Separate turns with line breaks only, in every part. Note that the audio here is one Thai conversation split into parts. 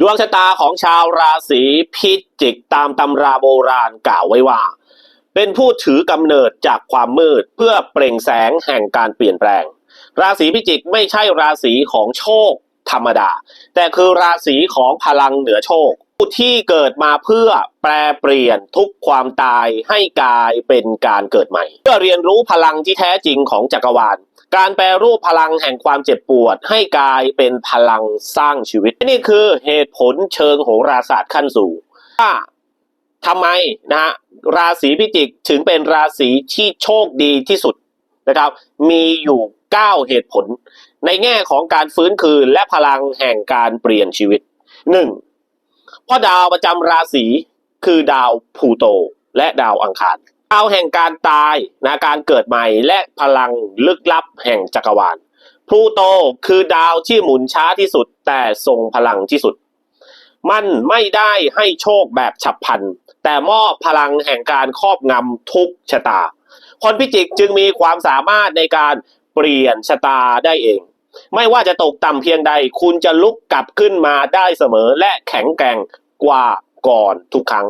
ดวงชะตาของชาวราศีพิจิกตามตำราโบราณกล่าวไว้ว่า เป็นผู้ถือกำเนิดจากความมืดเพื่อเปล่งแสงแห่งการเปลี่ยนแปลง ราศีพิจิกไม่ใช่ราศีของโชคธรรมดา แต่คือราศีของพลังเหนือโชค ผู้ที่เกิดมาเพื่อแปลเปลี่ยนทุกความตายให้กลายเป็นการเกิดใหม่ เพื่อเรียนรู้พลังที่แท้จริงของจักรวาล การแปลรูปพลังแห่งความเจ็บปวด ให้กลายเป็นพลังสร้างชีวิต นี่คือเหตุผลเชิงโหราศาสตร์ขั้นสูงว่าทำไมนะฮะราศีพิจิกถึงเป็นราศีที่โชคดีที่สุดนะครับ มีอยู่ 9 เหตุผล ในแง่ของการฟื้นคืนและพลังแห่งการเปลี่ยนชีวิต 1. เพราะดาวประจำราศีคือดาวพูโตและดาวอังคารดาวแห่งการตายนะการเกิดใหม่และพลังลึกลับแห่งจักรวาลพลูโตคือดาวที่หมุนช้าที่สุดแต่ทรงพลังที่สุด มันไม่ได้ให้โชคแบบฉับพลัน แต่มอบพลังแห่งการครอบงำทุกชะตา คนพิจิกจึงมีความสามารถในการเปลี่ยนชะตาได้เอง ไม่ว่าจะตกต่ำเพียงใด คุณจะลุกกลับขึ้นมาได้เสมอและแข็งแกร่งกว่าก่อนทุกครั้ง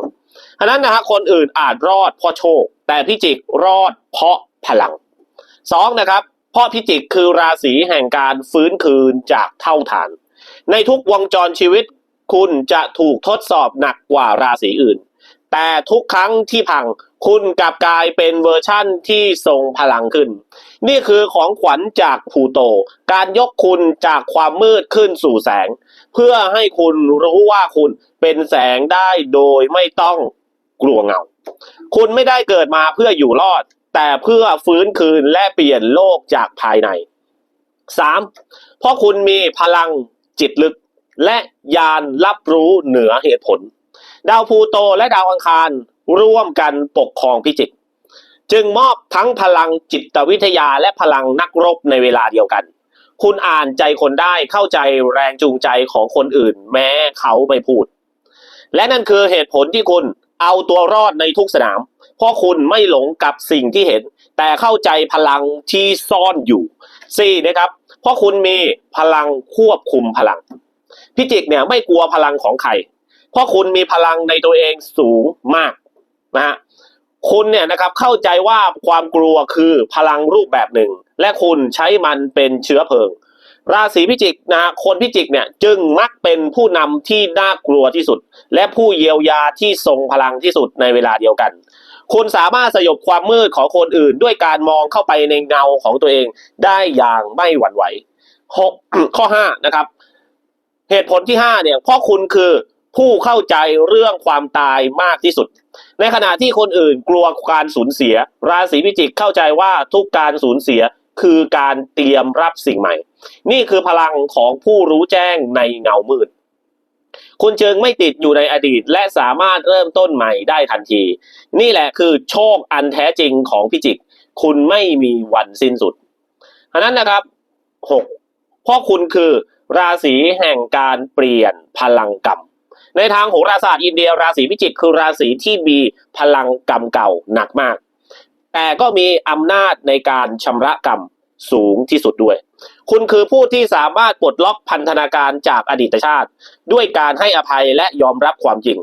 ฉะนั้นนะฮะคนอื่นอาจรอดเพราะโชค แต่พิจิกรอดเพราะพลังสองนะครับเพราะพิจิกคือราศีแห่งการฟื้นคืนจากเท่าฐาน ในทุกวงจรชีวิตคุณจะถูกทดสอบหนักกว่าราศีอื่น แต่ทุกครั้งที่พังคุณกลับกลายเป็นเวอร์ชั่นที่ทรงพลังขึ้น นี่คือของขวัญจากพลูโต การยกคุณจากความมืดขึ้นสู่แสง เพื่อให้คุณรู้ว่าคุณเป็นแสงได้โดยไม่ต้องกลัวเงา คุณไม่ได้เกิดมาเพื่ออยู่รอด แต่เพื่อฟื้นคืนและเปลี่ยนโลกจากภายใน 3. เพราะคุณมีพลังจิตลึก และยานรับรู้เหนือเหตุผล ดาวพูโตและดาวอังคารร่วมกันปกครองพิจิกจึงมอบทั้งพลังจิตวิทยาและพลังนักรบในเวลาเดียวกัน คุณอ่านใจคนได้เข้าใจแรงจูงใจของคนอื่น แม้เขาไม่พูด และนั่นคือเหตุผลที่คุณเอาตัวรอดในทุกสนาม เพราะคุณไม่หลงกับสิ่งที่เห็น แต่เข้าใจพลังที่ซ่อนอยู่ 4. นะครับ เพราะคุณมีพลังควบคุมพลัง พิจิกเนี่ยไม่กลัวพลังของใคร เพราะคุณมีพลังในตัวเองสูงมากนะฮะคุณเนี่ยนะครับเข้าใจว่าความกลัวคือพลังรูปแบบหนึ่ง และคุณใช้มันเป็นเชื้อเพลิง ราศีพิจิกนะคนพิจิกเนี่ยจึงมักเป็นผู้นำที่น่ากลัวที่สุด และผู้เยียวยาที่ทรงพลังที่สุดในเวลาเดียวกัน คุณสามารถสยบความมืดของคนอื่น ด้วยการมองเข้าไปในเงาของตัวเองได้อย่างไม่หวั่นไหวหกข้อห้านะครับ เหตุผลที่ห้าเนี่ยเพราะคุณคือ ผู้เข้าใจเรื่องความตายมากที่สุด ในขณะที่คนอื่นกลัวการสูญเสีย ราศีพิจิกเข้าใจว่าทุกการสูญเสียคือการเตรียมรับสิ่งใหม่ นี่คือพลังของผู้รู้แจ้งในเงามืด คุณจึงไม่ติดอยู่ในอดีตและสามารถเริ่มต้นใหม่ได้ทันที นี่แหละคือโชคอันแท้จริงของพิจิก คุณไม่มีวันสิ้นสุดอันนั้นนะครับหกเพราะคุณคือราศีแห่งการเปลี่ยนพลังกรรม ในทางโหราศาสตร์อินเดียราศีพิจิกคือราศีที่มีพลังกรรมเก่าหนักมาก แต่ก็มีอำนาจในการชำระกรรมสูงที่สุดด้วย คุณคือผู้ที่สามารถปลดล็อกพันธนาการจากอดีตชาติ ด้วยการให้อภัยและยอมรับความจริง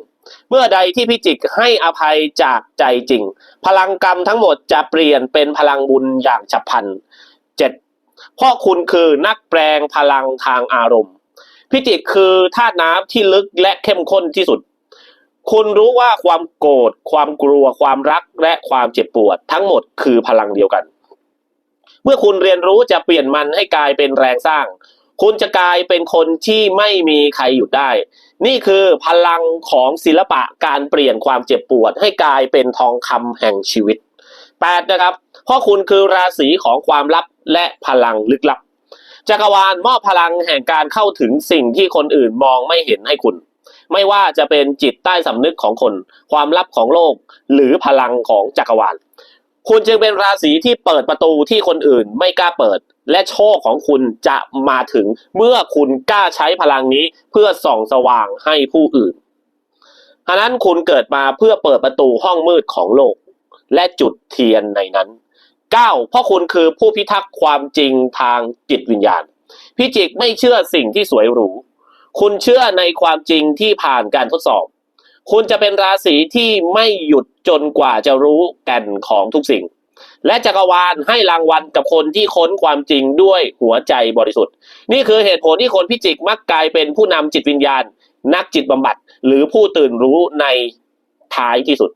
เมื่อใดที่พิจิกให้อภัยจากใจจริง พลังกรรมทั้งหมดจะเปลี่ยนเป็นพลังบุญอย่างฉับพลันเจ็ดเพราะคุณคือนักแปลงพลังทางอารมณ์ พิจิกคือธาตุน้ำที่ลึกและเข้มข้นที่สุด คุณรู้ว่าความโกรธความกลัว ความรักและความเจ็บปวด ทั้งหมดคือพลังเดียวกัน เมื่อคุณเรียนรู้จะเปลี่ยนมันให้กลายเป็นแรงสร้าง คุณจะกลายเป็นคนที่ไม่มีใครหยุดได้ นี่คือพลังของศิลปะการเปลี่ยนความเจ็บปวด ให้กลายเป็นทองคำแห่งชีวิต 8 นะครับเพราะคุณคือราศีของความลับและพลังลึกลับ จักรวาลมอบพลังแห่งการเข้าถึงสิ่งที่คนอื่นมองไม่เห็นให้คุณ ไม่ว่าจะเป็นจิตใต้สำนึกของคน ความลับของโลก หรือพลังของจักรวาล คุณจึงเป็นราศีที่เปิดประตูที่คนอื่นไม่กล้าเปิด และโชคของคุณจะมาถึงเมื่อคุณกล้าใช้พลังนี้เพื่อส่องสว่างให้ผู้อื่นฉะนั้นคุณเกิดมาเพื่อเปิดประตูห้องมืดของโลก และจุดเทียนในนั้น 9. เพราะคุณคือผู้พิทักษ์ความจริงทางจิตวิญญาณ พิจิกไม่เชื่อสิ่งที่สวยหรู คุณเชื่อในความจริงที่ผ่านการทดสอบ คุณจะเป็นราศีที่ไม่หยุดจนกว่าจะรู้แก่นของทุกสิ่ง และจักรวาลให้รางวัลกับคนที่ค้นความจริงด้วยหัวใจบริสุทธิ์ นี่คือเหตุผลที่คนพิจิกมักกลายเป็นผู้นำจิตวิญญาณ นักจิตบำบัด หรือผู้ตื่นรู้ในท้ายที่สุด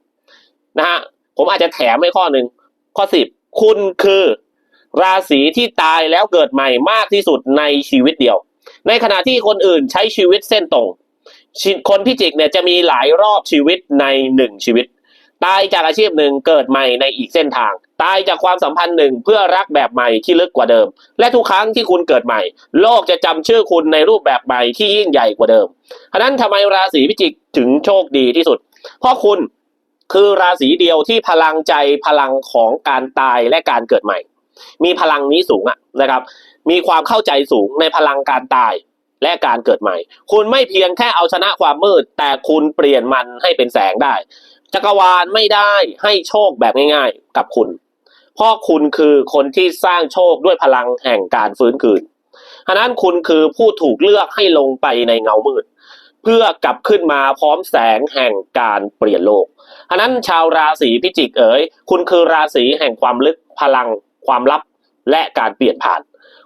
นะฮะผมอาจจะแถมให้ข้อหนึ่งข้อสิบ คุณคือราศีที่ตายแล้วเกิดใหม่มากที่สุดในชีวิตเดียว ในขณะที่คนอื่นใช้ชีวิตเส้นตรง คนพิจิกเนี่ยจะมีหลายรอบชีวิตในหนึ่งชีวิต ตายจากอาชีพหนึ่งเกิดใหม่ในอีกเส้นทาง ตายจากความสัมพันธ์หนึ่งเพื่อรักแบบใหม่ที่ลึกกว่าเดิม และทุกครั้งที่คุณเกิดใหม่ โลกจะจำชื่อคุณในรูปแบบใหม่ที่ยิ่งใหญ่กว่าเดิมฉะนั้นทำไมราศีพิจิกถึงโชคดีที่สุด เพราะคุณ คือราศีเดียวที่พลังใจพลังของการตายและการเกิดใหม่ มีพลังนี้สูงอะนะครับ มีความเข้าใจสูงในพลังการตายและการเกิดใหม่ คุณไม่เพียงแค่เอาชนะความมืด แต่คุณเปลี่ยนมันให้เป็นแสงได้ จักรวาลไม่ได้ให้โชคแบบง่ายๆ กับคุณเพราะคุณคือคนที่สร้างโชคด้วยพลังแห่งการฟื้นคืนฉะนั้นคุณคือผู้ถูกเลือกให้ลงไปในเงามืด เพื่อกลับขึ้นมาพร้อมแสงแห่งการเปลี่ยนโลกฉะนั้นชาวราศีพิจิกเอ๋ยคุณคือราศีแห่งความลึกพลังความลับและการเปลี่ยนผ่าน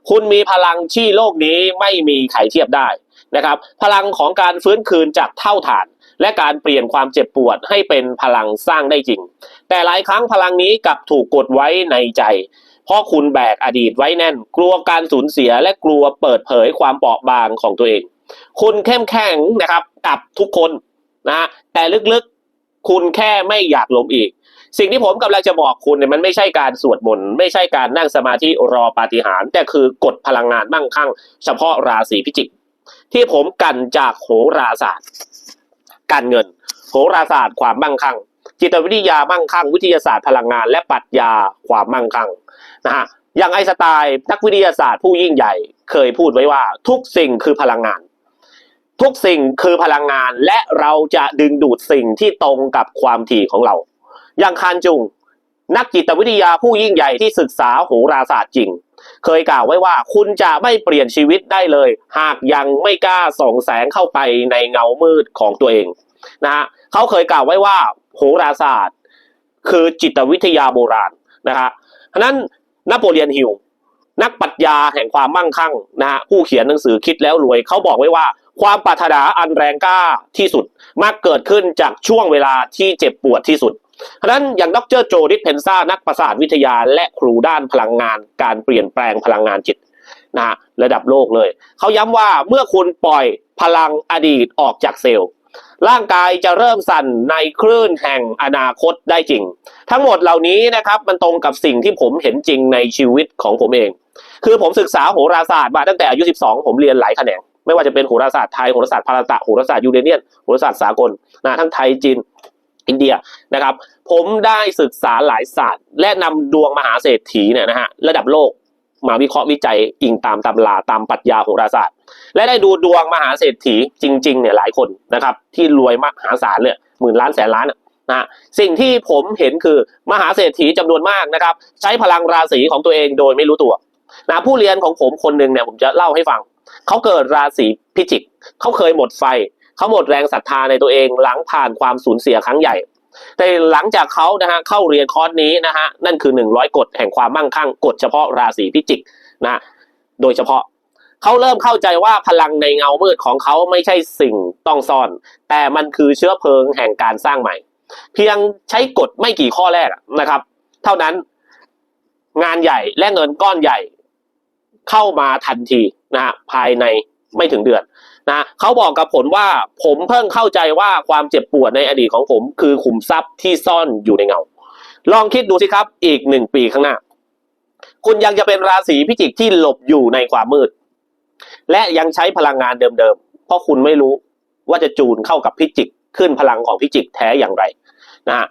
คุณมีพลังที่โลกนี้ไม่มีใครเทียบได้นะครับ พลังของการฟื้นคืนจากเท่าฐาน และการเปลี่ยนความเจ็บปวดให้เป็นพลังสร้างได้จริง แต่หลายครั้งพลังนี้กลับถูกกดไว้ในใจเพราะคุณแบกอดีตไว้แน่น กลัวการสูญเสียและกลัวเปิดเผยความเปราะบางของตัวเอง คุณเข้มแข็งนะครับกับทุกคนนะแต่ลึกๆคุณแค่ไม่อยากล้มอีก สิ่งที่ผมกำลังจะบอกคุณเนี่ยมันไม่ใช่การสวดมนต์ไม่ใช่การนั่งสมาธิรอปาฏิหาริย์แต่คือกฎพลังงานมั่งคั่ง เฉพาะราศีพิจิก ที่ผมกันจากโหราศาสตร์ การเงิน โหราศาสตร์ความมั่งคั่ง จิตวิทยามั่งคั่ง วิทยาศาสตร์พลังงาน และปรัชญาความมั่งคั่งนะฮะอย่างไอสไตล์นักวิทยาศาสตร์ผู้ยิ่งใหญ่ เคยพูดไว้ว่าทุกสิ่งคือพลังงาน ทุกสิ่งคือพลังงานและเราจะดึงดูดสิ่งที่ตรงกับความถี่ของเรา อย่างคานจุง นักจิตวิทยาผู้ยิ่งใหญ่ที่ศึกษาโหราศาสตร์จริง เคยกล่าวไว้ว่าคุณจะไม่เปลี่ยนชีวิตได้เลย หากยังไม่กล้าส่องแสงเข้าไปในเงามืดของตัวเองนะฮะเขาเคยกล่าวไว้ว่าโหราศาสตร์ คือจิตวิทยาโบราณนะฮะฉะนั้นนโปเลียนฮิลนักปรัชญาแห่งความมั่งคั่งนะฮะผู้เขียนหนังสือคิดแล้วรวยเขาบอกไว้ว่า ความปรารถนาอันแรงกล้าที่สุดมักเกิดขึ้นจากช่วงเวลาที่เจ็บปวดที่สุดฉะนั้นอย่างดรโจดิสเพนซ่านักประสาทวิทยา และครูด้านพลังงาน การเปลี่ยนแปลงพลังงานจิตนะฮะระดับโลกเลย เขาย้ำว่าเมื่อคุณปล่อยพลังอดีตออกจากเซลล์ ร่างกายจะเริ่มสั่นในคลื่นแห่งอนาคตได้จริง ทั้งหมดเหล่านี้นะครับมันตรงกับสิ่งที่ผมเห็นจริงในชีวิตของผมเอง คือผมศึกษาโหราศาสตร์มาตั้งแต่อายุ 12 ผมเรียนหลายแขนง ไม่ว่าจะเป็นโหราศาสตร์ไทยโหราศาสตร์พาราตะโหราศาสตร์ยูเรเนียนโหราศาสตร์สากลนะทั้งไทยจีนอินเดียนะครับ ผมได้ศึกษาหลายศาสตร์ และนำดวงมหาเศรษฐีเนี่ยนะฮะระดับโลกมาวิเคราะห์วิจัยอิงตามตำราตามปรัชญาโหราศาสตร์ และได้ดูดวงมหาเศรษฐีจริงๆเนี่ยหลายคนนะครับ ที่รวยมหาศาลเนี่ยหมื่นล้านแสนล้านนะฮะสิ่งที่ผมเห็นคือมหาเศรษฐีจำนวนมากนะครับ ใช้พลังราศีของตัวเองโดยไม่รู้ตัวนะผู้เรียนของผมคนหนึ่งเนี่ยผมจะเล่าให้ฟัง เขาเกิดราศีพิจิก เขาเคยหมดไฟ เขาหมดแรงศรัทธาในตัวเองหลังผ่านความสูญเสียครั้งใหญ่ แต่หลังจากเขานะฮะเข้าเรียนคอร์สนี้นะฮะนั่นคือ 100 กฎแห่งความมั่งคั่งกฎเฉพาะราศีพิจิกนะโดยเฉพาะเขาเริ่มเข้าใจว่าพลังในเงามืดของเขาไม่ใช่สิ่งต้องซ่อน แต่มันคือเชื้อเพลิงแห่งการสร้างใหม่ เพียงใช้กฎไม่กี่ข้อแรกนะครับ เท่านั้นงานใหญ่และเงินก้อนใหญ่เข้ามาทันที นะฮะภายในไม่ถึงเดือนนะเขาบอกกับผมว่าผมเพิ่งเข้าใจว่าความเจ็บปวดในอดีตของผม คือขุมทรัพย์ที่ซ่อนอยู่ในเงา ลองคิดดูสิครับอีกหนึ่งปีข้างหน้า คุณยังจะเป็นราศีพิจิกที่หลบอยู่ในความมืด และยังใช้พลังงานเดิมๆ เพราะคุณไม่รู้ว่าจะจูนเข้ากับพิจิกขึ้นพลังของพิจิกแท้อย่างไรนะฮะ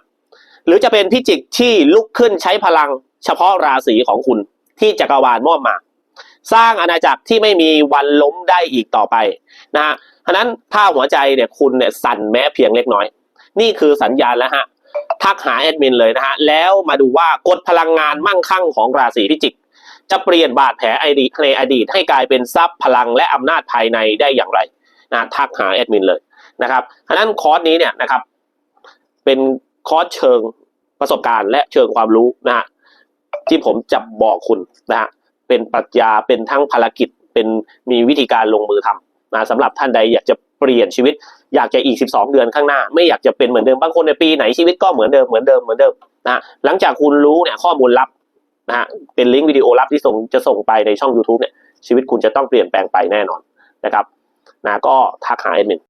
หรือจะเป็นพิจิกที่ลุกขึ้นใช้พลังเฉพาะราศีของคุณที่จักรวาลมอบมา สร้างอาณาจักรที่ไม่มีวันล้มได้อีกต่อไปนะฮะฉะนั้นถ้าหัวใจเนี่ยคุณเนี่ยสั่นแม้เพียงเล็กน้อย นี่คือสัญญาณแล้วฮะทักหาแอดมินเลยนะฮะแล้วมาดูว่ากฎพลังงานมั่งคั่งของราศีพิจิก จะเปลี่ยนบาดแผลไอดีในอดีตให้กลายเป็นทรัพย์พลังและอำนาจภายในได้อย่างไรนะทักหาแอดมินเลยนะครับฉะนั้นคอร์สนี้เนี่ยนะครับเป็นคอร์สเชิงประสบการณ์และเชิงความรู้นะฮะที่ผมจะบอกคุณนะฮะ เป็นปรัชญาเป็นทั้งภารกิจเป็นมีวิธีการลงมือทำนะสำหรับท่านใดอยากจะเปลี่ยนชีวิต อยากจะอีก 12 เดือนข้างหน้า ไม่อยากจะเป็นเหมือนเดิมบางคนในปีไหนชีวิตก็เหมือนเดิมเหมือนเดิมเหมือนเดิมนะหลังจากคุณรู้เนี่ยข้อมูลลับนะฮะเป็นลิงก์วิดีโอลับที่ส่งจะส่งไปในช่อง YouTube เนี่ยชีวิตคุณจะต้องเปลี่ยนแปลงไปแน่นอนนะครับนะก็ทักหาเอ็ดมิน